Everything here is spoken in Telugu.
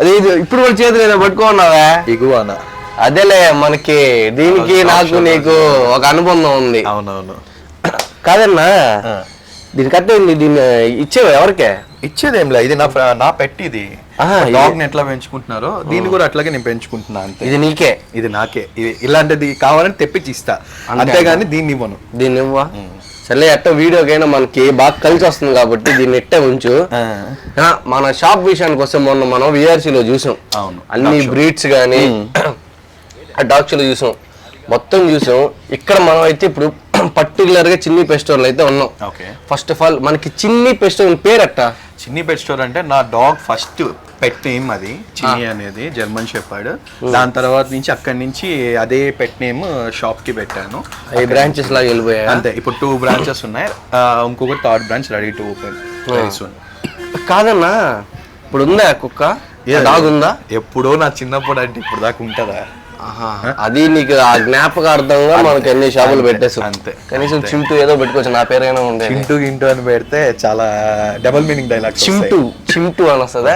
అదే ఇది ఇప్పుడు కూడా చేతులు ఏదో పట్టుకున్నావా? ఇగువానా. అదేలే మనకి దీనికి నాకు నీకు ఒక అనుబంధం ఉంది. అవునవును. కాదన్నా. దీనికి అర్థమైంది దీన్ని ఇచ్చేవా ఎవరికే? ఇచ్చేదేం లే ఇది నా నా పెట్టి ఇది. ఆహా, ఇది- డాగ్ని ఎట్లా పెంచుకుంటున్నారో దీన్ని కూడా అట్లాగే నేను పెంచుకుంటున్నా అంతే. ఇది నీకే. ఇది నాకే. ఇది ఇలాంటిది కావాలని తెప్పించి ఇస్తా. అంతే అంతేగాని దీన్ని ఇవ్వను. దీన్ని ఇవ్వా? సర్లే ఎట్ట వీడియోకైనా మనకి బాగా కలిసి వస్తుంది కాబట్టి దీన్ని ఇట్టే ఉంచు. మన షాప్ విషయానికి వస్తే మొన్న మనం VRC లో చూసాం. అవును. అన్ని బ్రీడ్స్ కానీ ఆ డాగ్ షోలో చూసాం. మొత్తం చూసాం. ఇక్కడ మనం అయితే ఇప్పుడు పర్టికులర్గా చిన్ని పెస్టోర్లు అయితే ఉన్నాం. ఓకే. ఫస్ట్ ఆఫ్ ఆల్ మనకి చిన్ని పెస్టోర్ పేరట్ట? చిన్ని పెట్ స్టోర్ అంటే నా డాగ్ ఫస్ట్ పెట్ నేమ్ అది. చిన్ని అనేది జర్మన్ షెపర్డ్. దాని తర్వాత నుంచి అక్కడి నుంచి అదే పెట్ నేమ్ షాప్కి పెట్టాను ఈ బ్రాంచెస్ లాగా వెళ్ళిపోయా అంతే ఇప్పుడు టూ బ్రాంచెస్ ఉన్నాయి. ఇంకొకటి third branch ready to open కాదన్నా ఇప్పుడు ఉందా కుక్క? డాగ్ ఉందా? ఎప్పుడో నా చిన్నప్పుడు అంటే ఇప్పుడు దాకా ఉంటుందా. అది నీకు ఆ జ్ఞాపకార్థంగా మనకి అన్ని షాపులు పెట్టేసి అంతే. కనీసం చింటూ ఏదో పెట్టుకోవచ్చు నా పేరైనా ఉండే చింటూ గింటూ అని పెడితే చాలా double meaning dialogues Chintu Chintu అని వస్తుందా